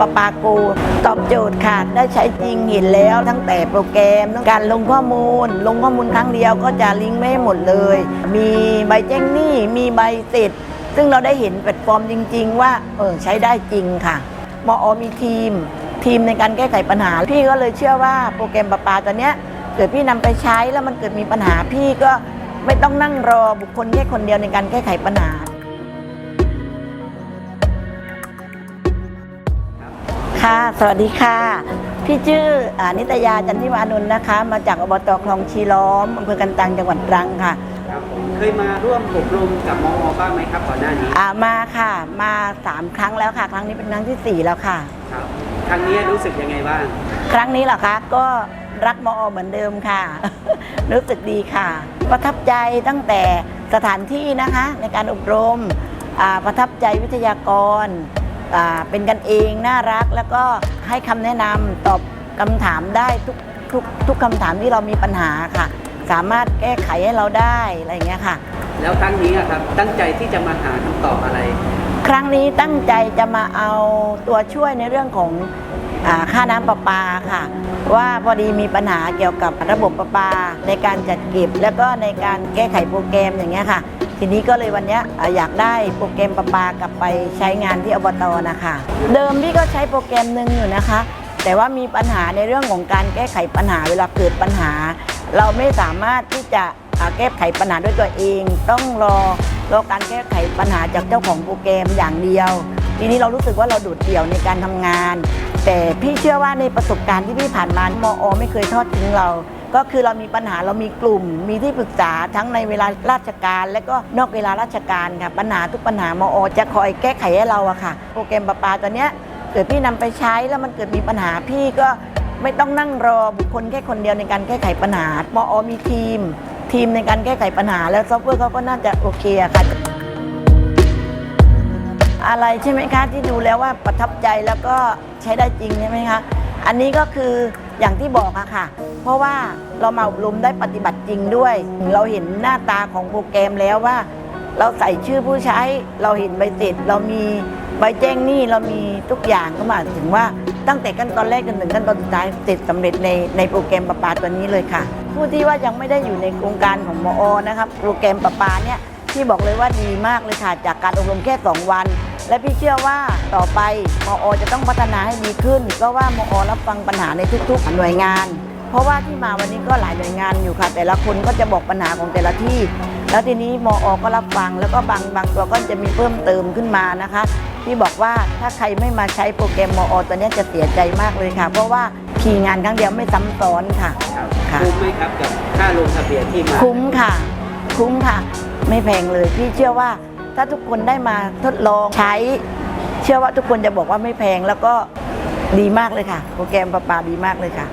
ปปากูตอบโจทย์ค่ะได้ใช้จริงเห็นแล้วตั้งแต่โปรแกรมการลงข้อมูล ลงข้อมูลครั้งเดียวก็จะลิงก์ไม่หมดเลย มีใบแจ้งหนี้มีใบเสร็จ ซึ่งเราได้เห็นแพลตฟอร์มจริง ๆ ว่าเออใช้ได้จริงค่ะมอมีทีม ทีมในการแก้ไขปัญหา พี่ก็เลยเชื่อว่าโปรแกรมประปาตัวเนี้ยเกิดพี่นำไปใช้แล้วมันเกิดมีปัญหาพี่ก็ไม่ต้องนั่งรอบุคคลแค่คนเดียวในการแก้ไขปัญหา สวัสดีค่ะ พี่ชื่ออานิตยาจันทิวานนท์นะคะ มาจากอบตคลองชีล้อมอำเภอกันตังจังหวัดตรังค่ะ ครับผมเคยมาร่วมอบรมกับมอบ้างไหมครับก่อนหน้านี้อ่ามาค่ะ มาสามครั้งแล้วค่ะ ครั้งนี้เป็นครั้งที่สี่แล้วค่ะ ครับครั้งนี้รู้สึกยังไงบ้าง ครั้งนี้เหรอคะก็รักมอเหมือนเดิมค่ะ รู้สึกดีค่ะ ประทับใจตั้งแต่สถานที่นะคะ ในการอบรมอ่าประทับใจวิทยากรอ่า เป็นกันเองน่ารักแล้วก็ให้คำแนะนำตอบคำถามได้ทุกทุกทุกคำถามที่เรามีปัญหาค่ะ สามารถแก้ไขให้เราได้อะไรอย่างเงี้ยค่ะ แล้วครั้งนี้อะครับตั้งใจที่จะมาหาคำตอบอะไร ครั้งนี้ตั้งใจจะมาเอาตัวช่วยในเรื่องของอาค่าน้ำประปาค่ะ ว่าพอดีมีปัญหาเกี่ยวกับระบบประปาในการจัดเก็บ แล้วก็ในการแก้ไขโปรแกรมอย่างเงี้ยค่ะ ทีนี้ก็เลยวันนี้อยากได้โปรแกรมประปากลับไปใช้งานที่อบตนะคะ เดิมพี่ก็ใช้โปรแกรมหนึ่งอยู่นะคะ แต่ว่ามีปัญหาในเรื่องของการแก้ไขปัญหาเวลาเกิดปัญหา เราไม่สามารถที่จะแก้ไขปัญหาด้วยตัวเอง ต้องรอรอการแก้ไขปัญหาจากเจ้าของโปรแกรมอย่างเดียว ทีนี้เรารู้สึกว่าเราโดดเดี่ยวในการทำงาน แต่พี่เชื่อว่าในประสบการณ์ที่พี่ผ่านมามออไม่เคยทอดทิ้งเรา ก็คือเรามีปัญหาเรามีกลุ่ม มีที่ปรึกษาทั้งในเวลาราชการ และก็นอกเวลาราชการค่ะปัญหาทุกปัญหามอจะคอยแก้ไขให้เราอะค่ะ โปรแกรมประปาตัวเนี้ยเกิดพี่นำไปใช้แล้วมันเกิดมีปัญหาพี่ก็ไม่ต้องนั่งรอบุคคลแค่คนเดียวในการแก้ไขปัญหามอมีทีม ทีมในการแก้ไขปัญหา แล้วซอฟต์แวร์เขาก็น่าจะโอเคอะค่ะอะไรใช่ไหมคะที่ดูแล้วว่าประทับใจแล้วก็ใช้ได้จริงใช่ไหมคะ อันนี้ก็คืออย่างที่บอกอะค่ะ เพราะว่าเรามาอบรมได้ปฏิบัติจริงด้วย เราเห็นหน้าตาของโปรแกรมแล้วว่า เราใส่ชื่อผู้ใช้ เราเห็นใบเสร็จ เรามีใบแจ้งหนี้เรามีทุกอย่างก็หมายถึงว่าตั้งแต่ขั้นตอนแรกจนถึงขั้นตอนสุดท้ายเสร็จสำเร็จในในโปรแกรมประปาตัวนี้เลยค่ะ ผู้ที่ว่ายังไม่ได้อยู่ในโครงการของมอ นะครับ โปรแกรมประปาเนี่ยพี่บอกเลยว่าดีมากเลยค่ะ จากการอบรมแค่ 2 วัน และพี่เชื่อว่าต่อไปมอจะต้องพัฒนาให้ดีขึ้นก็ว่ามอรับฟังปัญหาในทุกๆ หน่วยงาน เพราะว่าที่มาวันนี้ก็หลายหน่วยงานอยู่ค่ะ แต่ละคนก็จะบอกปัญหาของแต่ละที่ แล้วทีนี้มอก็รับฟังแล้วก็บางบางตัวก็จะมีเพิ่มเติมขึ้นมานะคะ ที่บอกว่าถ้าใครไม่มาใช้โปรแกรมมอตัวเนี้ยจะเสียใจมากเลยค่ะ เพราะว่าคีย์งานครั้งเดียวไม่ซ้ำซ้อนค่ะครับค่ะคุ้มไหมครับกับค่าลงทะเบียนที่มาคุ้มค่ะ คุ้มค่ะ ไม่แพงเลยพี่เชื่อว่า ถ้าทุกคนได้มาทดลองใช้ เชื่อว่าทุกคนจะบอกว่าไม่แพงแล้วก็ดีมากเลยค่ะ โปรแกรมประปาดีมากเลยค่ะ